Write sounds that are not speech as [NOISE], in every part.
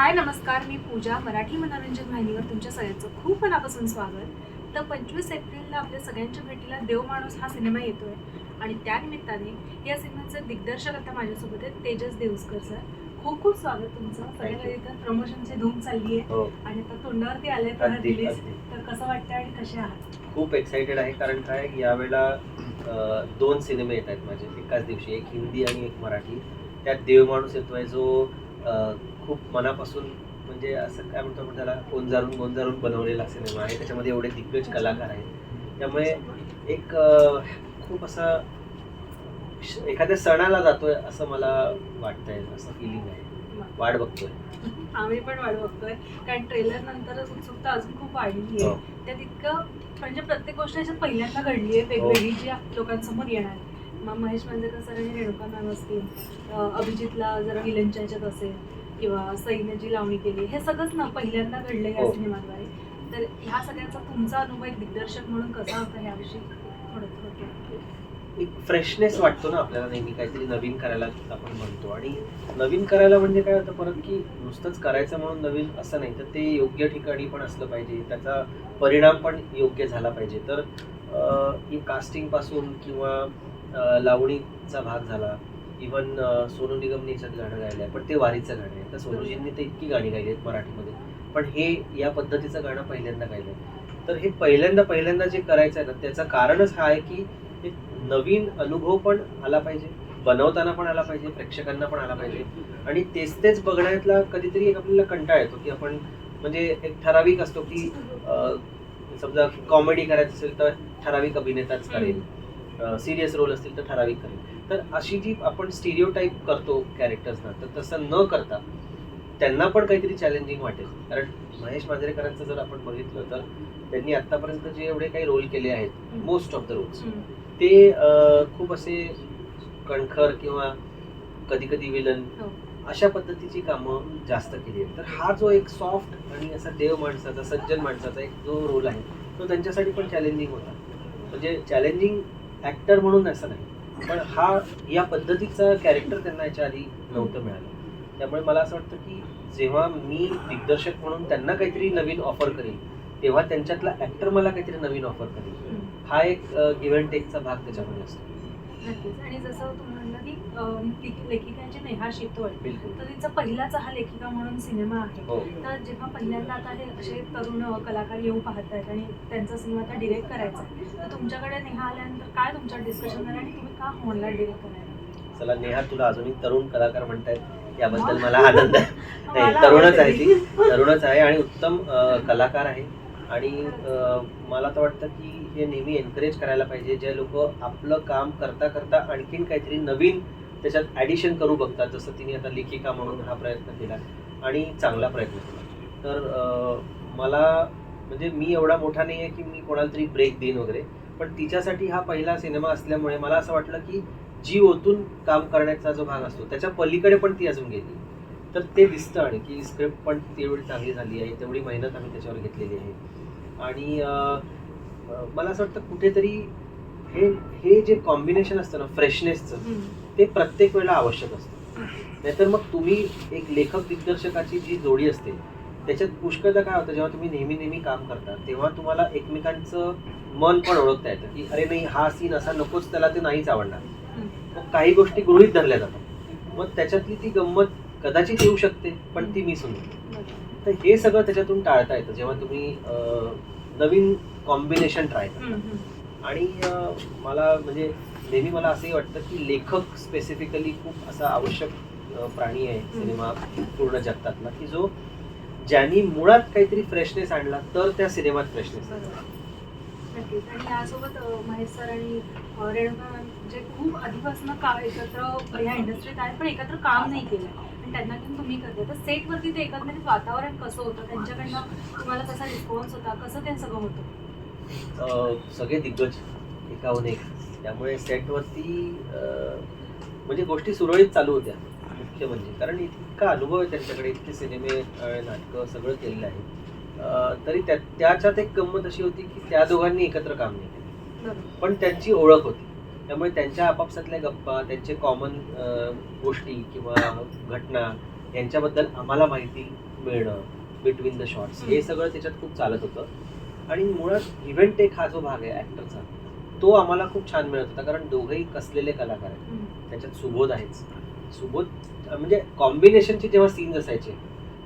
हाय नमस्कार. मी पूजा मराठी मनोरंजन वाहिनीवर तुमच्या सगळ्यांचं खूप मनापासून स्वागत. तर पंचवीस एप्रिलला आपल्या सगळ्यांच्या भेटीला देव माणूस हा सिनेमा येतोय आणि त्यानिमित्ताने या सिनेमाचे दिग्दर्शक आता माझ्यासोबत आहेत तेजस देवस्कर सर. खूप खूप स्वागत तुमचं. सगळ्या इथं प्रमोशनची धूम चालली आहे हो. आणि आता तोंडावरती आले तर रिलीज तर कसं वाटतं आणि कसे आहात? खूप एक्साइटेड आहे कारण काय यावेळेला दोन सिनेमे येत आहेत माझे. एकाच दिवशी एक हिंदी आणि एक मराठी. त्यात देव माणूस येतोय जो खूप मनापासून म्हणजे असं काय म्हणतो आपण त्याला गोंजारून गोंजारून बनवलेला सिनेमा आहे. त्याच्यामध्ये एवढे दिग्गज कलाकार आहेत. त्यामुळे एक खूप असा एखाद्या सणाला जातोय असं मला वाटतंय असं फिलिंग आहे. वाट बघतोय. आम्ही पण वाट बघतोय. कारण ट्रेलर नंतरच उत्सुकता अजून खूप वाढली हो. आहे त्यात इतकं म्हणजे प्रत्येक गोष्ट याच्यात पहिल्यांदा घडली आहे. वेगवेगळी जी लोकांसमोर येणार आहे. मग महेश मांजरेकर सर आणि रेणुका मॅम असतील. अभिजितला जरा विलनच्या ह्याच्यात असेल. किंवा जी लावणी केली हे सगळंच ना पहिल्यांदा घडलं या हो. सिनेमाद्वारे. तर ह्या सगळ्याचा तुमचा अनुभव एक दिग्दर्शक म्हणून कसा होता ह्याविषयी थोडं थोडं एक फ्रेशनेस वाटतो ना आपल्याला नेहमी काहीतरी नवीन करायला आपण म्हणतो. आणि नवीन करायला म्हणजे काय होतं परत की नुसतंच करायचं म्हणून नवीन असं नाही. तर ते योग्य ठिकाणी पण असलं पाहिजे. त्याचा परिणाम पण योग्य झाला पाहिजे. तर अं, ही कास्टिंगपासून किंवा लावणीचा भाग झाला. इव्हन uh, सोनू निगमने याच्यात गाणं गायलं आहे पण ते वारीचं गाणं आहे. तर सोनूजींनी ते इतकी गाणी गायली आहेत मराठीमध्ये. पण हे या पद्धतीचं गाणं पहिल्यांदा गायलं आहे तर हे पहिल्यांदा पहिल्यांदा जे करायचं आहे ना त्याचं कारणच हा आहे की एक नवीन अनुभव पण आला पाहिजे बनवताना पण आला पाहिजे प्रेक्षकांना पण आला पाहिजे. आणि तेच तेच बघण्यातला कधीतरी एक आपल्याला कंटाळ येतो की आपण म्हणजे एक ठराविक असतो की समजा कॉमेडी करायचं असेल तर ठराविक अभिनेताच करेल. सिरियस रोल असतील तर ठराविक करेल. तर अशी जी आपण स्टिरिओ टाईप करतो कॅरेक्टर्सना तर तसं न करता त्यांना पण काहीतरी चॅलेंजिंग वाटेल. कारण महेश मांजरेकरांचं जर आपण बघितलं तर त्यांनी आतापर्यंत जे एवढे काही रोल केले आहेत मोस्ट ऑफ द रोल्स ते खूप असे कणखर किंवा कधी कधी विलन. अशा पद्धतीची कामं जास्त केली आहेत. तर हा जो एक सॉफ्ट आणि असा देव माणसाचा सज्जन माणसाचा एक जो रोल आहे तो त्यांच्यासाठी पण चॅलेंजिंग होता. म्हणजे चॅलेंजिंग ऍक्टर म्हणून असं नाही. पण हा या पद्धतीचा कॅरेक्टर त्यांना याच्या आधी नव्हतं मिळालं. त्यामुळे मला असं वाटतं की जेव्हा मी दिग्दर्शक म्हणून त्यांना काहीतरी नवीन ऑफर करेल तेव्हा त्यांच्यातला ऍक्टर मला काहीतरी नवीन ऑफर करेल. हा एक गिव्ह अँड टेकचा भाग त्याच्यामध्ये असतो. नक्कीच. आणि जसं तुम्ही म्हणलं की लेखिकांची नेहा शितोळे तर तिचा पहिलाच हा लेखिका म्हणून सिनेमा आहे. हो. तर जेव्हा पहिल्यांदा आता हे असे तरुण कलाकार येऊ पाहत आहेत आणि त्यांचा सिनेमा आता डिरेक्ट करायचा तर तुमच्याकडे नेहा आल्यानंतर काय तुमच्या डिस्कशन झालं आणि तुम्ही का म्हणला डिरेक्ट करायला चला नेहा तुला अजूनही तरुण कलाकार म्हणतायत याबद्दल [LAUGHS] मला आनंद. आहे नाही तरुणच आहे ती. तरुणच आहे आणि उत्तम कलाकार आहे. आणि मला तर वाटतं की हे नेहमी एनकरेज करायला पाहिजे. जे लोक आपलं काम करता करता आणखीन काहीतरी नवीन त्याच्यात ॲडिशन करू बघतात. जसं तिने आता लेखिका म्हणून हा प्रयत्न केला आणि चांगला प्रयत्न केला. तर मला म्हणजे मी एवढा मोठा नाही आहे की मी कोणाला तरी ब्रेक देईन वगैरे. पण तिच्यासाठी हा पहिला सिनेमा असल्यामुळे मला असं वाटलं की जी ओतून काम करण्याचा जो भाग असतो त्याच्या पलीकडे पण ती अजून गेली. तर ते दिसतं आणि की स्क्रिप्ट पण तेवढी चांगली झाली आहे. तेवढी मेहनत आम्ही त्याच्यावर घेतलेली आहे. आणि मला असं वाटतं कुठेतरी हे हे जे कॉम्बिनेशन असतं ना फ्रेशनेसचं. ते प्रत्येक वेळेला आवश्यक असतं. नाहीतर मग तुम्ही एक लेखक दिग्दर्शकाची जी जोडी असते त्याच्यात पुष्कळदा काय होतं जेव्हा तुम्ही नेहमी नेहमी काम करता तेव्हा तुम्हाला एकमेकांचं मन पण ओळखता येतं की अरे नाही हा सीन असा नकोच त्याला ते नाहीच आवडणार. मग काही गोष्टी गृहीत धरल्या जातात. मग त्याच्यातली ती गंमत कदाचित येऊ शकते पण ती मिस होऊन. तर हे सगळं त्याच्यातून टाळता येतं जेव्हा तुम्ही नवीन कॉम्बिनेशन ट्राय करता हम्म, हम्म. आणि मला म्हणजे नेहमी मला असंही वाटतं की लेखक स्पेसिफिकली खूप असा आवश्यक प्राणी आहे सिनेमा पूर्ण जगतातला की जो ज्यांनी मुळात काहीतरी फ्रेशनेस आणला तर त्या सिनेमात फ्रेशनेस. नक्कीच आणि यासोबत महेश सर आणि रेणुका जे खूप आधीपासून का एकत्र या इंडस्ट्रीत आहेत पण एकत्र काम नाही केलं आणि त्यांना घेऊन तुम्ही करते तर सेटवरती ते एकंदरीत वातावरण कसं होतं? त्यांच्याकडनं तुम्हाला कसा रिस्पॉन्स होता? कसं ते सगळं होतं? सगळे दिग्गज एकाहून एक. त्यामुळे सेटवरती म्हणजे गोष्टी सुरळीत चालू होत्या. मुख्य म्हणजे. कारण इतका अनुभव आहे त्यांच्याकडे इतके सिनेमे नाटकं सगळं केलेलं आहे. तरी त्या त्याच्यात एक गंमत अशी होती की त्या दोघांनी एकत्र काम नाही केलं. पण त्यांची ओळख होती. त्यामुळे त्यांच्या आपापसातल्या गप्पा त्यांचे कॉमन गोष्टी किंवा घटना यांच्याबद्दल आम्हाला माहिती मिळणं बिटवीन द शॉर्ट्स हे. सगळं त्याच्यात खूप चालत होतं आणि मुळात इव्हेंट एक हा जो भाग आहे ऍक्टरचा तो आम्हाला खूप छान मिळत होता कारण दोघेही कसलेले कलाकार आहेत. त्याच्यात सुबोध आहेच सुबोध म्हणजे कॉम्बिनेशनचे जेव्हा सीन्स असायचे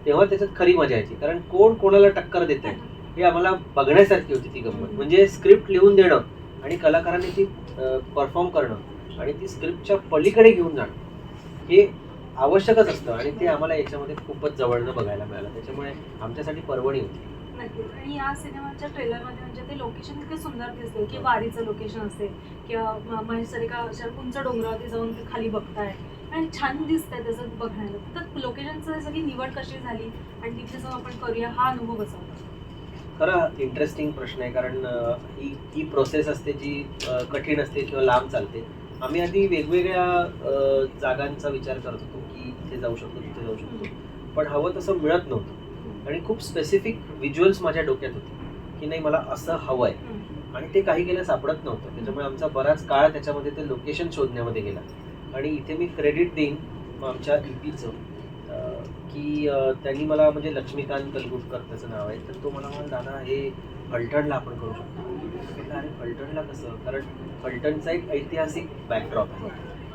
तेव्हा त्याच्यात खरी मजा यायची कारण कोण कोणाला टक्कर देत आहे हे आम्हाला बघण्यासारखी होती ती गंमत. म्हणजे स्क्रिप्ट लिहून देणं आणि कलाकारांनी ती परफॉर्म करणं आणि ती स्क्रिप्टच्या पलीकडे घेऊन जाणं हे आवश्यकच असतं आणि ते आम्हाला याच्यामध्ये खूपच जवळनं बघायला मिळालं. त्याच्यामुळे आमच्यासाठी पर्वणी होती. आणि या सिनेमाच्या ट्रेलरमध्ये म्हणजे ते लोकेशन इतके सुंदर दिसते की वारीचं लोकेशन असेल किंवा महेश सर एका अशा उंच डोंगरावरती जाऊन ते खाली बघताय आणि छान दिसतंय त्याचं बघण्याला. तर लोकेशनचं सगळी निवड कशी झाली? आणि तिथे जाऊन आपण करूया हा अनुभव होता? खरं इंटरेस्टिंग प्रश्न आहे कारण ही ही प्रोसेस असते जी कठीण असते किंवा लांब चालते. आम्ही आधी वेगवेगळ्या जागांचा विचार करत होतो की इथे जाऊ शकतो तिथे जाऊ शकतो. पण हवं तसं मिळत नव्हतं. आणि खूप स्पेसिफिक व्हिज्युअल्स माझ्या डोक्यात होते की नाही मला असं हवं आहे. आणि ते काही केलं सापडत नव्हतं. त्याच्यामुळे आमचा बराच काळ त्याच्यामध्ये ते लोकेशन शोधण्यामध्ये गेला. आणि इथे मी क्रेडिट देईन आमच्या ईपीचं की त्यांनी मला म्हणजे लक्ष्मीकांत कलगुटकर त्याचं नाव आहे तर तो मला म्हणाला दादा हे फलटणला आपण करू शकतो. म्हटलं अरे फलटणला कसं? कारण फलटणचा एक ऐतिहासिक बॅकड्रॉप आहे.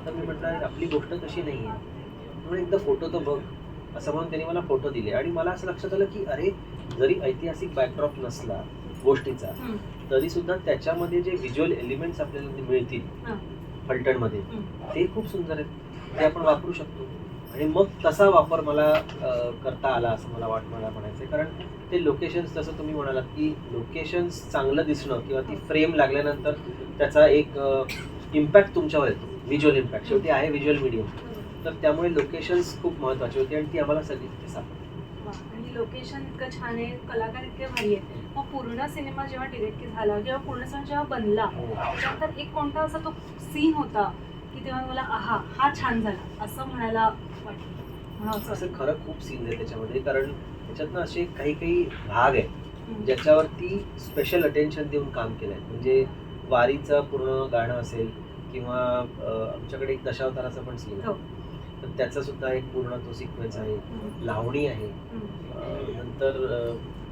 तर मी म्हटलं आपली गोष्ट तशी नाही आहे. म्हणून एकदा फोटो तर बघ. असं म्हणून त्यांनी मला फोटो दिले. आणि मला असं लक्षात आलं की अरे जरी ऐतिहासिक बॅकड्रॉप नसला गोष्टीचा. तरी सुद्धा त्याच्यामध्ये जे व्हिज्युअल एलिमेंट्स आपल्याला मिळतील. फलटणमध्ये. ते खूप सुंदर आहेत. ते आपण वापरू शकतो. आणि मग तसा वापर मला करता आला असं मला वाट मला म्हणायचं कारण ते लोकेशन्स जसं तुम्ही म्हणालात की लोकेशन्स चांगलं दिसणं किंवा ती फ्रेम लागल्यानंतर त्याचा एक इम्पॅक्ट तुमच्यावर येतो. व्हिज्युअल इम्पॅक्ट शेवटी आहे व्हिज्युअल मीडियम तर त्यामुळे लोकेशन्स खूप महत्त्वाची होती आणि ती आम्हाला सगळी तिथे सापडली. वा. आणि लोकेशन इतकं छान आहे कलाकार इतके भारी आहे मग पूर्ण सिनेमा जेव्हा डिरेक्ट झाला किंवा पूर्ण सिनेमा जेव्हा बनला त्याच्यानंतर एक कोणता असा तो सीन होता की तेव्हा मला आहा हा छान झाला. असं म्हणायला वाटलं असं. खरं खूप सीन आहे त्याच्यामध्ये. कारण त्याच्यातनं असे काही काही भाग आहेत. ज्याच्यावरती स्पेशल अटेन्शन देऊन काम केलं आहे म्हणजे वारीचं पूर्ण गाणं असेल किंवा आमच्याकडे एक दशावताराचा पण सीन हो. आहे तर त्याचा सुद्धा एक पूर्ण तो सिक्वेन्स आहे. लावणी आहे. नंतर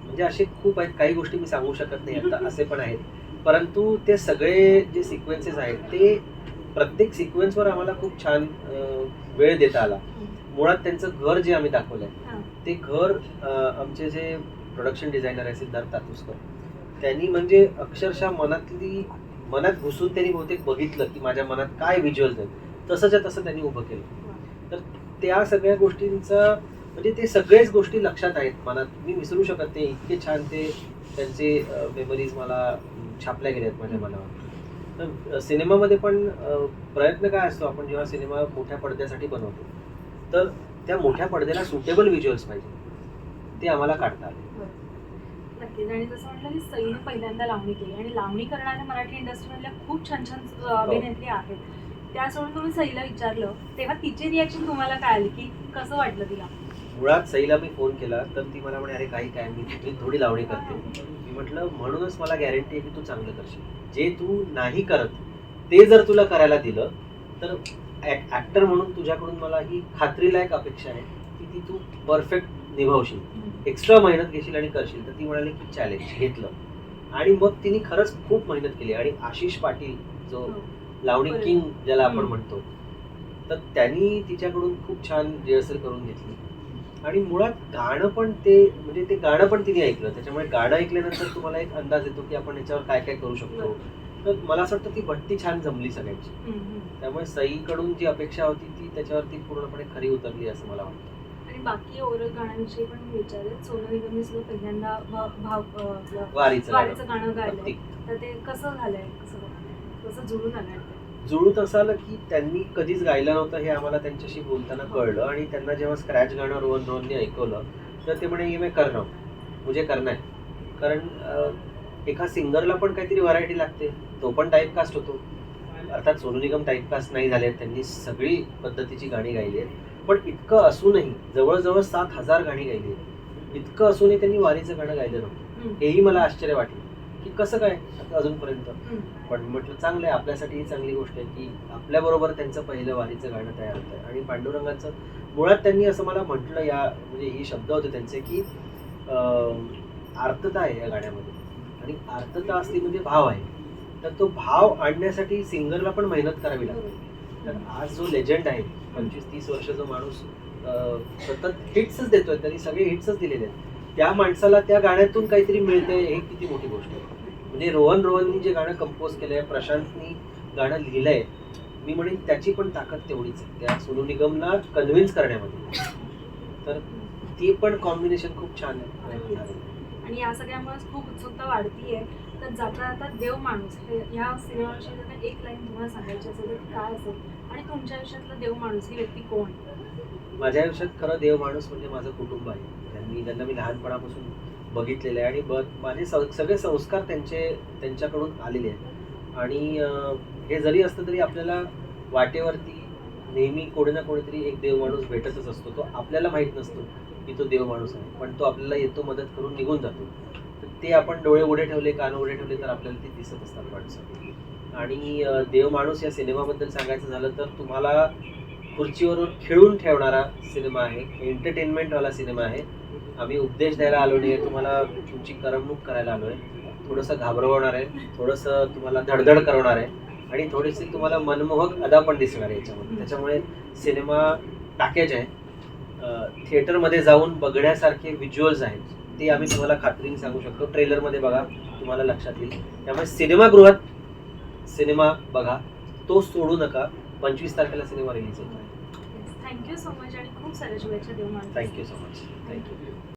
म्हणजे असे खूप आहेत. काही गोष्टी मी सांगू शकत नाही. आता असे पण आहेत. परंतु ते सगळे जे सिक्वेन्सेस आहेत ते प्रत्येक सिक्वेन्सवर आम्हाला खूप छान वेळ देता आला. मुळात त्यांचं घर जे आम्ही दाखवलंय. ते घर आमचे जे प्रोडक्शन डिझायनर आहे सिद्धार्थ तातुसकर त्यांनी म्हणजे अक्षरशः मनातली मनात घुसून त्यांनी बहुतेक बघितलं की माझ्या मनात काय व्हिज्युअल्स आहेत तसंच्या तसं त्यांनी उभं केलं. तर त्या सगळ्या गोष्टींचा म्हणजे ते सगळेच गोष्टी लक्षात आहेत मनात. मी विसरू शकत नाही इतके छान ते त्यांचे मेमरीज मला छापल्या गेल्या आहेत माझ्या मनावर. तर सिनेमामध्ये पण प्रयत्न काय असतो आपण जेव्हा सिनेमा मोठ्या पडद्यासाठी बनवतो? तर त्या मोठ्या पडद्याला सुटेबल व्हिज्युअल्स पाहिजे. ते आम्हाला काढता आले. नक्कीच. आणि जसं म्हटलं की सईने पहिल्यांदा लावणी केली. आणि लावणी करणाऱ्या मराठी इंडस्ट्रीमधल्या खूप छान छान हो. अभिनेत्री आहेत. त्या सोडून तुम्ही सईला विचारलं तेव्हा तिची रिॲक्शन तुम्हाला काय आली? की कसं वाटलं तिला? मुळात सईला मी फोन केला तर ती मला म्हणे अरे काही काय मी मी थोडी लावणी करते मी म्हटलं म्हणूनच मला गॅरंटी आहे की तू चांगलं करशील जे तू नाही करत ते जर तुला करायला दिलं तर ऍक्टर म्हणून तुझ्याकडून मला ही खात्रीलायक अपेक्षा आहे की ती तू परफेक्ट निभावशील एक्स्ट्रा मेहनत घेशील आणि करशील तर ती म्हणाली की चॅलेंज घेतलं आणि मग तिने खरंच खूप मेहनत केली आणि आशिष पाटील जो हो. लावणी. किंग ज्याला आपण. म्हणतो तर त्यांनी तिच्याकडून खूप छान रिहर्सल करून घेतली आणि मुळात गाणं पण ते म्हणजे ते गाणं पण तिने ऐकलं. त्याच्यामुळे गाणं ऐकल्यानंतर तुम्हाला एक अंदाज येतो की आपण याच्यावर काय काय करू शकतो. तर मला असं वाटतं ती भट्टी छान जमली सगळ्यांची. त्यामुळे सईकडून जी अपेक्षा होती ती त्याच्यावरती पूर्णपणे खरी उतरली असं मला वाटतं. आणि बाकी ओव्हरऑल गाण्याविषयी पण मी विचारेल. सोनू निगमने सुद्धा पहिल्यांदा भाव वारीचं गाणं. भक्ती. तर ते कसं झालंय? कसं कसं जुळून आलंय? जुळूत असं आलं की त्यांनी कधीच गायलं नव्हतं हे आम्हाला त्यांच्याशी बोलताना कळलं आणि त्यांना जेव्हा स्क्रॅच गाणं रोहन रोहनने ऐकवलं तर ते म्हणे ये मैं कर रहा मुझे करना है. कारण एका सिंगरला पण काहीतरी व्हरायटी लागते. तो पण टाईपकास्ट होतो. अर्थात सोनू निगम टाईपकास्ट नाही झाले त्यांनी सगळी पद्धतीची गाणी गायली आहेत. पण इतकं असूनही जवळजवळ सात हजार गाणी गायली आहेत. इतकं असूनही त्यांनी वारीचं गाणं गायलं नव्हतं. हेही मला आश्चर्य वाटलं. की कसं काय अजूनपर्यंत. पण म्हटलं चांगलं आहे आपल्यासाठी ही चांगली गोष्ट आहे की आपल्याबरोबर त्यांचं पहिलं वारीचं गाणं तयार होत आहे आणि पांडुरंगाचं मुळात त्यांनी असं मला म्हटलं या म्हणजे हे शब्द होते त्यांचे की आर्तता आहे या गाण्यामध्ये. आणि आर्तता असली म्हणजे भाव आहे. तर तो भाव आणण्यासाठी सिंगरला पण मेहनत करावी लागते. तर आज जो लेजंड आहे पंचवीस तीस वर्ष जो माणूस सतत हिट्सच देतोय त्यांनी सगळे हिट्सच दिलेले आहेत. त्या माणसाला त्या गाण्यातून काहीतरी मिळतंय हे किती मोठी गोष्ट आहे. म्हणजे रोहन रोहननी जे गाणं कंपोज केलंय प्रशांतनी गाणं लिहिलंय मी म्हणेन त्याची पण ताकद तेवढीच आहे. त्या सोनू निगमला कन्व्हिन्स करण्यामध्ये. तर ती पण कॉम्बिनेशन खूप छान आहे. आणि या सगळ्यामुळे खूप उत्सुकता वाढतीये. तर जाता जाता देव माणूस हे या सिनेमाविषयी जर एक लाईन तुम्हाला सांगायची असेल तर काय असेल? आणि तुमच्या आयुष्यातला देव माणूस ही व्यक्ती कोण? माझ्या आयुष्यात खरं देव माणूस म्हणजे माझं कुटुंब आहे. त्यांनी ज्यांना मी लहानपणापासून बघितलेलं आहे आणि ब माझे सगळे संस्कार त्यांचे त्यांच्याकडून आलेले आहेत. आणि हे जरी असलं तरी आपल्याला वाटेवरती नेहमी कोणी ना कोणीतरी एक देव माणूस भेटतच असतो. तो आपल्याला माहीत नसतो की तो देव माणूस आहे. पण तो आपल्याला येतो मदत करून निघून जातो. तर ते आपण डोळे उघडे ठेवले कान उघडे ठेवले तर आपल्याला ते दिसत असतात माणसं आणि देव माणूस या सिनेमाबद्दल सांगायचं झालं तर तुम्हाला खुर्चीवरून खेळून ठेवणारा सिनेमा आहे. एंटरटेनमेंटवाला सिनेमा आहे. आम्ही उपदेश द्यायला आलो नाही आहे तुम्हाला तुमची करमणूक करायला आलो आहे थोडंसं घाबरवणार आहे. थोडंसं तुम्हाला धडधड करवणार आहे. आणि थोडीशी तुम्हाला मनमोहक अदा पण दिसणार आहे याच्यामध्ये. त्याच्यामुळे सिनेमा पॅकेज आहे. थिएटरमध्ये जाऊन बघण्यासारखे व्हिज्युअल्स आहेत. ते आम्ही तुम्हाला खात्रीने सांगू शकतो. ट्रेलरमध्ये बघा. तुम्हाला लक्षात येईल. त्यामुळे सिनेमागृहात सिनेमा बघा. तो सोडू नका. पंचवीस तारखेला सिनेमा रिलीज होतो आहे थँक्यू सो मच आणि खूप साऱ्या शुभेच्छा देव माणूस थँक्यू सो मच थँक्यू